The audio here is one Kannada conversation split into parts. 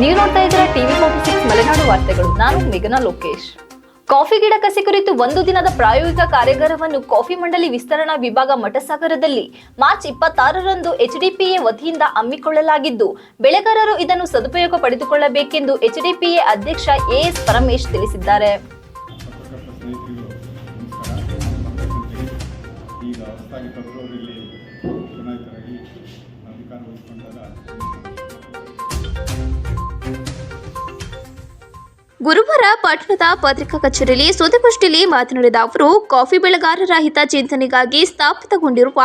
ನೀವು ನೋಡ್ತಾ ಇದ್ದೀರಾ ಟಿವಿ ಫೋರ್ಟಿ ಸಿಕ್ಸ್ ಮಲೆನಾಡು ವಾರ್ತೆಗಳು. ನಾನು ಮೇಘನ ಲೋಕೇಶ್. ಕಾಫಿ ಗಿಡ ಕಸಿ ಕುರಿತು ಒಂದು ದಿನದ ಪ್ರಾಯೋಗಿಕ ಕಾರ್ಯಾಗಾರವನ್ನು ಕಾಫಿ ಮಂಡಳಿ ವಿಸ್ತರಣಾ ವಿಭಾಗ ಮಠಸಾಗರದಲ್ಲಿ ಮಾರ್ಚ್ ಇಪ್ಪತ್ತಾರರಂದು ಎಚ್ಡಿಪಿಎ ವತಿಯಿಂದ ಹಮ್ಮಿಕೊಳ್ಳಲಾಗಿದ್ದು, ಬೆಳೆಗಾರರು ಇದನ್ನು ಸದುಪಯೋಗ ಪಡೆದುಕೊಳ್ಳಬೇಕೆಂದು ಎಚ್ಡಿಪಿಎ ಅಧ್ಯಕ್ಷ ಎಎಸ್ ಪರಮೇಶ್ ತಿಳಿಸಿದ್ದಾರೆ. ಗುರುವಾರ ಪಟ್ಟಣದ ಪತ್ರಿಕಾ ಕಚೇರಿಯಲ್ಲಿ ಸುದ್ದಿಗೋಷ್ಠಿಯಲ್ಲಿ ಮಾತನಾಡಿದ ಅವರು, ಕಾಫಿ ಬೆಳೆಗಾರರ ಹಿತಚಿಂತನೆಗಾಗಿ ಸ್ಥಾಪಿತಗೊಂಡಿರುವ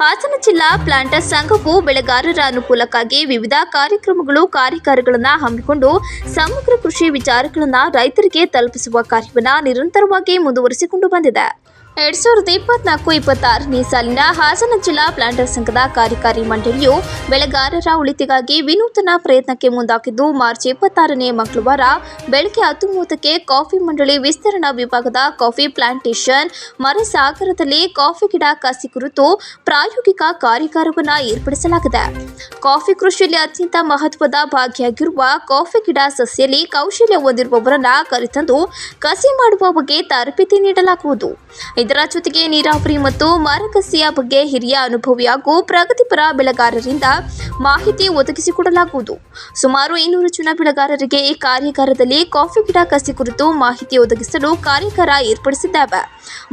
ಹಾಸನ ಜಿಲ್ಲಾ ಪ್ಲಾಂಟರ್ಸ್ ಸಂಘವು ಬೆಳೆಗಾರರ ಅನುಕೂಲಕ್ಕಾಗಿ ವಿವಿಧ ಕಾರ್ಯಕ್ರಮಗಳು ಕಾರ್ಯಕಾರಿಗಳನ್ನು ಹಮ್ಮಿಕೊಂಡು ಸಮಗ್ರ ಕೃಷಿ ವಿಚಾರಗಳನ್ನು ರೈತರಿಗೆ ತಲುಪಿಸುವ ಕಾರ್ಯವನ್ನು ನಿರಂತರವಾಗಿ ಮುಂದುವರಿಸಿಕೊಂಡು ಬಂದಿದೆ. ಎರಡ್ ಸಾವಿರದ ಇಪ್ಪತ್ನಾಲ್ಕು, ಇಪ್ಪತ್ತಾರನೇ ಸಾಲಿನ ಹಾಸನ ಜಿಲ್ಲಾ ಪ್ಲಾಂಟರ್ ಸಂಘದ ಕಾರ್ಯಕಾರಿ ಮಂಡಳಿಯು ಬೆಳೆಗಾರರ ಉಳಿತಿಗಾಗಿ ವಿನೂತನ ಪ್ರಯತ್ನಕ್ಕೆ ಮುಂದಾಗಿದ್ದು, ಮಾರ್ಚ್ ಇಪ್ಪತ್ತಾರನೇ ಮಂಗಳವಾರ ಬೆಳಗ್ಗೆ ಹತ್ತು ಮೂವತ್ತಕ್ಕೆ ಕಾಫಿ ಮಂಡಳಿ ವಿಸ್ತರಣಾ ವಿಭಾಗದ ಕಾಫಿ ಪ್ಲಾಂಟೇಶನ್ ಮರಸಾಗರದಲ್ಲಿ ಕಾಫಿ ಗಿಡ ಕಸಿ ಕುರಿತು ಪ್ರಾಯೋಗಿಕ ಕಾರ್ಯಾಗಾರವನ್ನು ಏರ್ಪಡಿಸಲಾಗಿದೆ. ಕಾಫಿ ಕೃಷಿಯಲ್ಲಿ ಅತ್ಯಂತ ಮಹತ್ವದ ಭಾಗಿಯಾಗಿರುವ ಕಾಫಿ ಗಿಡ ಸಸ್ಯದಲ್ಲಿ ಕೌಶಲ್ಯ ಹೊಂದಿರುವವರನ್ನ ಕರೆತಂದು ಕಸಿ ಮಾಡುವ ಬಗ್ಗೆ ತರಬೇತಿ ನೀಡಲಾಗುವುದು. ಇದರ ಜೊತೆಗೆ ನೀರಾವರಿ ಮತ್ತು ಮಾರಕಸೆಯ ಬಗ್ಗೆ ಹಿರಿಯ ಅನುಭವಿ ಹಾಗೂ ಪ್ರಗತಿಪರ ಬೆಳೆಗಾರರಿಂದ ಮಾಹಿತಿ ಒದಗಿಸಿಕೊಡಲಾಗುವುದು. ಸುಮಾರು ಇನ್ನೂರು ಜನ ಬೆಳೆಗಾರರಿಗೆ ಈ ಕಾರ್ಯಾಗಾರದಲ್ಲಿ ಕಾಫಿ ಗಿಡ ಕಸಿ ಕುರಿತು ಮಾಹಿತಿ ಒದಗಿಸಲು ಕಾರ್ಯಾಗಾರ ಏರ್ಪಡಿಸಿದ್ದಾವೆ.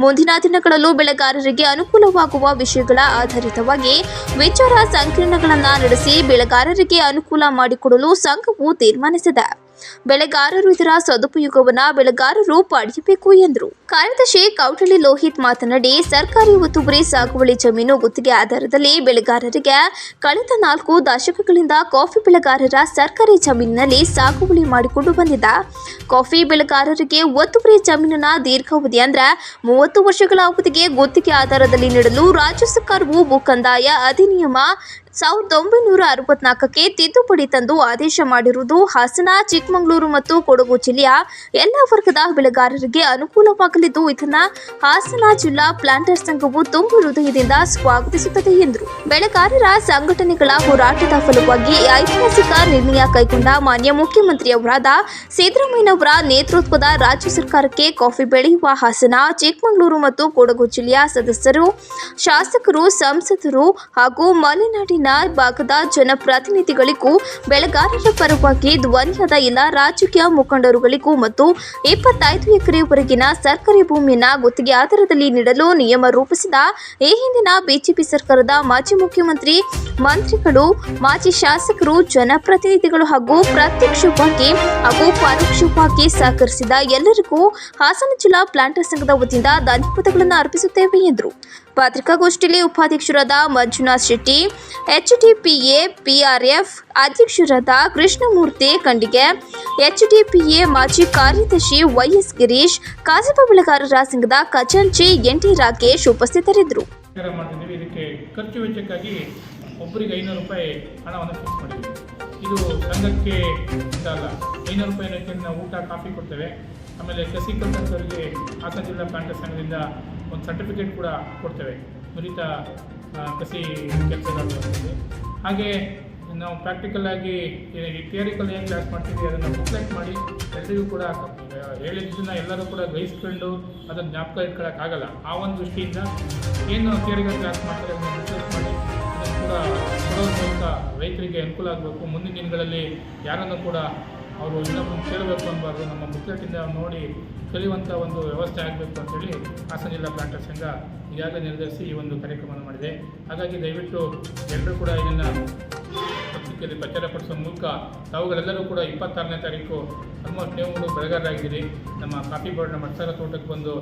ಮುಂದಿನ ದಿನಗಳಲ್ಲೂ ಬೆಳೆಗಾರರಿಗೆ ಅನುಕೂಲವಾಗುವ ವಿಷಯಗಳ ಆಧಾರಿತವಾಗಿ ವಿಚಾರ ಸಂಕಿರಣಗಳನ್ನು ನಡೆಸಿ ಬೆಳೆಗಾರರಿಗೆ ಅನುಕೂಲ ಮಾಡಿಕೊಡಲು ಸಂಘವು ತೀರ್ಮಾನಿಸಿದೆ. ಬೆಳೆಗಾರರು ಇದರ ಸದುಪಯೋಗವನ್ನು ಬೆಳೆಗಾರರು ಪಡೆಯಬೇಕು ಎಂದರು. ಕಾರ್ಯದರ್ಶಿ ಕೌಟಳಿ ಲೋಹಿತ್ ಮಾತನಾಡಿ, ಸರ್ಕಾರಿ ಒತ್ತುವರಿ ಸಾಗುವಳಿ ಜಮೀನು ಗುತ್ತಿಗೆ ಆಧಾರದಲ್ಲಿ ಬೆಳೆಗಾರರಿಗೆ ಕಳೆದ ನಾಲ್ಕು ದಶಕಗಳಿಂದ ಕಾಫಿ ಬೆಳೆಗಾರರ ಸರ್ಕಾರಿ ಜಮೀನಿನಲ್ಲಿ ಸಾಗುವಳಿ ಮಾಡಿಕೊಂಡು ಬಂದಿದ್ದ. ಕಾಫಿ ಬೆಳೆಗಾರರಿಗೆ ಒತ್ತುವರಿ ಜಮೀನಿನ ದೀರ್ಘಾವಧಿ ಅಂದ್ರೆ ಮೂವತ್ತು ವರ್ಷಗಳ ಅವಧಿಗೆ ಗುತ್ತಿಗೆ ಆಧಾರದಲ್ಲಿ ನೀಡಲು ರಾಜ್ಯ ಸರ್ಕಾರವು ಭೂಕಂದಾಯ ಅಧಿನಿಯಮ ಸಾವಿರದ ಒಂಬೈನೂರ ಅರವತ್ನಾಲ್ಕಕ್ಕೆ ತಿದ್ದುಪಡಿ ತಂದು ಆದೇಶ ಮಾಡಿರುವುದು ಹಾಸನ, ಚಿಕ್ಕಮಗಳೂರು ಮತ್ತು ಕೊಡಗು ಜಿಲ್ಲೆಯ ಎಲ್ಲ ವರ್ಗದ ಬೆಳೆಗಾರರಿಗೆ ಅನುಕೂಲವಾಗಲಿದ್ದು, ಇದನ್ನ ಹಾಸನ ಜಿಲ್ಲಾ ಪ್ಲಾಂಟರ್ ಸಂಘವು ತುಂಬು ಹೃದಯದಿಂದ ಸ್ವಾಗತಿಸುತ್ತದೆ ಎಂದರು. ಬೆಳೆಗಾರರ ಸಂಘಟನೆಗಳ ಹೋರಾಟದ ಫಲವಾಗಿ ಐತಿಹಾಸಿಕ ನಿರ್ಣಯ ಕೈಗೊಂಡ ಮಾನ್ಯ ಮುಖ್ಯಮಂತ್ರಿಯವರಾದ ಸಿದ್ದರಾಮಯ್ಯನವರ ನೇತೃತ್ವದ ರಾಜ್ಯ ಸರ್ಕಾರಕ್ಕೆ ಕಾಫಿ ಬೆಳೆಯುವ ಹಾಸನ, ಚಿಕ್ಕಮಗಳೂರು ಮತ್ತು ಕೊಡಗು ಜಿಲ್ಲೆಯ ಸದಸ್ಯರು, ಶಾಸಕರು, ಸಂಸದರು ಹಾಗೂ ಮಲೆನಾಡಿನ ಭಾಗದ ಜನಪ್ರತಿನಿಧಿಗಳಿಗೂ ಬೆಳಗಾವಿಯ ಪರವಾಗಿ ಧ್ವನಿಯಾದ ಎಲ್ಲ ರಾಜಕೀಯ ಮುಖಂಡರುಗಳಿಗೂ ಮತ್ತು ಇಪ್ಪತ್ತೈದು ಎಕರೆವರೆಗಿನ ಸರ್ಕಾರಿ ಭೂಮಿಯನ್ನು ಗುತ್ತಿಗೆ ಆಧಾರದಲ್ಲಿ ನೀಡಲು ನಿಯಮ ರೂಪಿಸಿದ ಈ ಹಿಂದಿನ ಬಿಜೆಪಿ ಸರ್ಕಾರದ ಮಾಜಿ ಮುಖ್ಯಮಂತ್ರಿ, ಮಂತ್ರಿಗಳು, ಮಾಜಿ ಶಾಸಕರು, ಜನಪ್ರತಿನಿಧಿಗಳು ಹಾಗೂ ಪ್ರತ್ಯಕ್ಷವಾಗಿ ಹಾಗೂ ಪರೋಕ್ಷವಾಗಿ ಸಹಕರಿಸಿದ ಎಲ್ಲರಿಗೂ ಹಾಸನ ಜಿಲ್ಲಾ ಪ್ಲಾಂಟರ್ ಸಂಘದ ವತಿಯಿಂದ ಧನ್ಯವಾದಗಳನ್ನು ಅರ್ಪಿಸುತ್ತೇವೆ ಎಂದರು. ಪತ್ರಿಕಾಗೋಷ್ಠಿಯಲ್ಲಿ ಉಪಾಧ್ಯಕ್ಷರಾದ ಮಂಜುನಾಥ್ ಶೆಟ್ಟಿ, ಎಚ್ಡಿಪಿಎ, ಪಿಆರ್ಎಫ್ ಅಧ್ಯಕ್ಷರಾದ ಕೃಷ್ಣಮೂರ್ತಿ ಖಂಡಿಗೆ ಎ ಮಾಜಿ ಕಾರ್ಯದರ್ಶಿ ವೈಎಸ್ ಗಿರೀಶ್, ಕಾಸಬ ಬೆಳೆಗಾರರ ಸಂಘದ ಖಜಾಂಚಿ ಎನ್ಟಿ ರಾಕೇಶ್ ಉಪಸ್ಥಿತರಿದ್ದರು. ಖರ್ಚು ವೆಚ್ಚಕ್ಕಾಗಿ ಒಬ್ಬರಿಗೆ ಐನೂರು ರೂಪಾಯಿ ಹಣವನ್ನು ಫಿಕ್ಸ್ ಮಾಡಿದ್ದೀವಿ. ಇದು ಸಂಘಕ್ಕೆ ಅಲ್ಲ ಐನೂರು ರೂಪಾಯಿ ಊಟ, ಕಾಫಿ ಕೊಡ್ತೇವೆ. ಆಮೇಲೆ ಕಸಿ ಕಲ್ತಂಥವ್ರಿಗೆ ಹಾಸನ ಜಿಲ್ಲಾ ಕಾಂಗ್ರೆಸ್ ಸಂಘದಿಂದ ಒಂದು ಸರ್ಟಿಫಿಕೇಟ್ ಕೂಡ ಕೊಡ್ತೇವೆ. ನುರಿತ ಕಸಿ ಕೆಲಸಗಾರರಿಗೆ ಹಾಗೆ ನಾವು ಪ್ರಾಕ್ಟಿಕಲ್ ಆಗಿ ಥಿಯರಿಕಲ್ ಏನು ಕ್ಲಾಸ್ ಮಾಡ್ತೀವಿ ಅದನ್ನು ಬುಕ್ಲೆಟ್ ಮಾಡಿ ಎಲ್ಲರಿಗೂ ಕೂಡ ಹೇಳಿದ್ದನ್ನ ಎಲ್ಲರೂ ಕೂಡ ಗ್ರಹಿಸ್ಕೊಂಡು ಅದನ್ನು ಜ್ಞಾಪಕ ಇಟ್ಕೊಳ್ಳೋಕ್ಕಾಗಲ್ಲ ಆ ಒಂದು ದೃಷ್ಟಿಯಿಂದ ಏನು ಥಿಯರಿಕಲ್ ಕ್ಲಾಸ್ ಮಾಡ್ತಾರೆ ಅದನ್ನು ಬುಕ್ಲೆಟ್ ಮಾಡಿ ಅದನ್ನು ಕೂಡ ಕೊಡೋದ್ರ ಮೂಲಕ ರೈತರಿಗೆ ಅನುಕೂಲ ಆಗಬೇಕು. ಮುಂದಿನ ದಿನಗಳಲ್ಲಿ ಯಾರನ್ನು ಕೂಡ ಅವರು ಇನ್ನೊಬ್ಬರು ಕೇಳಬೇಕು ಅನ್ನಬಾರ್ದು ನಮ್ಮ ಬುಕ್ಲೆಟಿಂದ ನೋಡಿ ಕಲಿಯುವಂಥ ಒಂದು ವ್ಯವಸ್ಥೆ ಆಗಬೇಕು ಅಂತೇಳಿ ಹಾಸನ ಜಿಲ್ಲಾ ಪ್ಲಾಂಟರ್ ಸಂಘ ಈಗಾಗಲೇ ನಿರ್ಧರಿಸಿ ಈ ಒಂದು ಕಾರ್ಯಕ್ರಮವನ್ನು ಮಾಡಿದೆ. ಹಾಗಾಗಿ ದಯವಿಟ್ಟು ಎಲ್ಲರೂ ಕೂಡ ಇದನ್ನು ಪತ್ರಿಕೆಯಲ್ಲಿ ಪ್ರಚಾರಪಡಿಸುವ ಮೂಲಕ ತಾವುಗಳೆಲ್ಲರೂ ಕೂಡ ಇಪ್ಪತ್ತಾರನೇ ತಾರೀಕು ಆಲ್ಮೋಸ್ಟ್ ನೀವು ಬೆಳೆಗಾರರಾಗಿದ್ದೀರಿ. ನಮ್ಮ ಕಾಫಿ ಬೋರ್ಡ್ನ ಮಟ್ಟಸಾರ ತೋಟಕ್ಕೆ ಬಂದು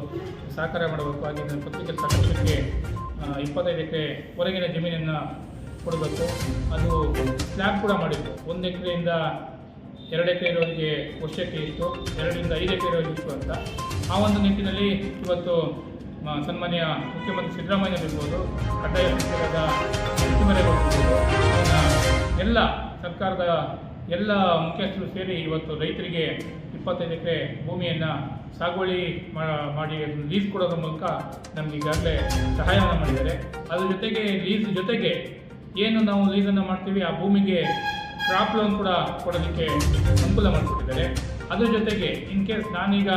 ಸಹಕಾರ ಮಾಡಬೇಕು. ಹಾಗೆ ಪತ್ರಿಕೆ ಸಾಕಷ್ಟಕ್ಕೆ ಇಪ್ಪತ್ತೈದು ಎಕರೆ ಹೊರಗಿನ ಜಮೀನನ್ನು ಕೊಡಬೇಕು. ಅದು ಸ್ಲ್ಯಾಬ್ ಕೂಡ ಮಾಡಿತ್ತು ಒಂದು ಎಕರೆಯಿಂದ ಎರಡು ಎಕರೆ ಇರೋರಿಗೆ ವರ್ಷಕ್ಕೆ ಇತ್ತು ಎರಡರಿಂದ ಐದು ಎಕರೆ ಇರೋರಿಗೆ ಇತ್ತು ಅಂತ. ಆ ಒಂದು ನಿಟ್ಟಿನಲ್ಲಿ ಇವತ್ತು ಸನ್ಮಾನ್ಯ ಮುಖ್ಯಮಂತ್ರಿ ಸಿದ್ದರಾಮಯ್ಯ ಇರ್ಬೋದು ಕಡ್ಡಾಯ ಸಚಿವರಾದ ಇರ್ಬೋದು ಎಲ್ಲ ಸರ್ಕಾರದ ಎಲ್ಲ ಮುಖ್ಯಸ್ಥರು ಸೇರಿ ಇವತ್ತು ರೈತರಿಗೆ ಇಪ್ಪತ್ತೈದು ಎಕರೆ ಭೂಮಿಯನ್ನು ಸಾಗುವಳಿ ಮಾಡಿ ಅದನ್ನು ಲೀಸ್ ಕೊಡೋದ್ರ ಮೂಲಕ ನಮ್ಗೆ ಈಗಾಗಲೇ ಸಹಾಯವನ್ನು ಮಾಡಿದ್ದಾರೆ. ಅದ್ರ ಜೊತೆಗೆ ಲೀಸ್ ಜೊತೆಗೆ ಏನು ನಾವು ಲೀಸನ್ನು ಮಾಡ್ತೀವಿ, ಆ ಭೂಮಿಗೆ ಕ್ರಾಪ್ ಲೋನ್ ಕೂಡ ಕೊಡೋದಕ್ಕೆ ಅನುಕೂಲ ಮಾಡಿಕೊಟ್ಟಿದ್ದಾರೆ. ಅದ್ರ ಜೊತೆಗೆ ಇನ್ ಕೇಸ್ ನಾನೀಗ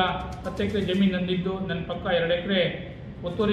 ಹತ್ತು ಎಕರೆ ಜಮೀನು ನಂದಿದ್ದು ನನ್ನ ಪಕ್ಕ ಎರಡು ಎಕರೆ ಒತ್ತುವರಿ